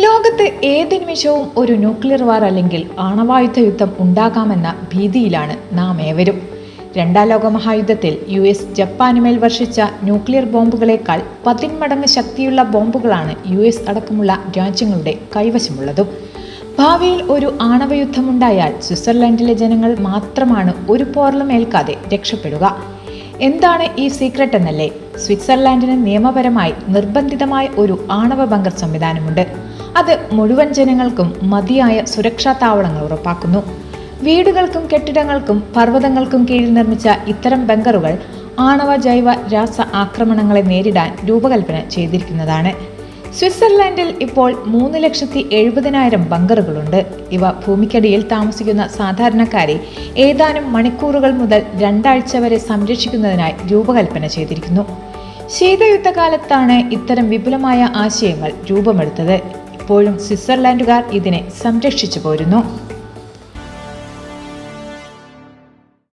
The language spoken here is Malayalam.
ലോകത്ത് ഏത് നിമിഷവും ഒരു ന്യൂക്ലിയർ വാർ അല്ലെങ്കിൽ ആണവായുധ യുദ്ധം ഉണ്ടാകാമെന്ന ഭീതിയിലാണ് നാം ഏവരും. രണ്ടാം ലോക മഹായുദ്ധത്തിൽ യു എസ് ജപ്പാനുമേൽ വർഷിച്ച ന്യൂക്ലിയർ ബോംബുകളേക്കാൾ പതിന്മടങ്ങ് ശക്തിയുള്ള ബോംബുകളാണ് യു എസ് അടക്കമുള്ള രാജ്യങ്ങളുടെ കൈവശമുള്ളതും. ഭാവിയിൽ ഒരു ആണവയുദ്ധമുണ്ടായാൽ സ്വിറ്റ്സർലൻഡിലെ ജനങ്ങൾ മാത്രമാണ് ഒരു പോറലും ഏൽക്കാതെ രക്ഷപ്പെടുക. എന്താണ് ഈ സീക്രട്ട് എന്നല്ലേ? സ്വിറ്റ്സർലാൻഡിന് നിയമപരമായി നിർബന്ധിതമായ ഒരു ആണവ ബങ്കർ സംവിധാനമുണ്ട്. അത് മുഴുവൻ ജനങ്ങൾക്കും മതിയായ സുരക്ഷാ താവളങ്ങൾ ഉറപ്പാക്കുന്നു. വീടുകൾക്കും കെട്ടിടങ്ങൾക്കും പർവതങ്ങൾക്കും കീഴിൽ നിർമ്മിച്ച ഇത്തരം ബങ്കറുകൾ ആണവ ജൈവ രാസ ആക്രമണങ്ങളെ നേരിടാൻ രൂപകൽപ്പന ചെയ്തിരിക്കുന്നതാണ്. സ്വിറ്റ്സർലൻഡിൽ ഇപ്പോൾ മൂന്ന് ലക്ഷത്തി എഴുപതിനായിരം ബങ്കറുകളുണ്ട് ഇവ ഭൂമിക്കടിയിൽ താമസിക്കുന്ന സാധാരണക്കാരെ ഏതാനും മണിക്കൂറുകൾ മുതൽ രണ്ടാഴ്ച വരെ സംരക്ഷിക്കുന്നതിനായി രൂപകൽപ്പന ചെയ്തിരിക്കുന്നു. ശീതയുദ്ധകാലത്താണ് ഇത്തരം വിപുലമായ ആശയങ്ങൾ രൂപമെടുത്തത്. ഇപ്പോഴും സ്വിറ്റ്സർലാൻഡുകാർ ഇതിനെ സംരക്ഷിച്ചു പോരുന്നു.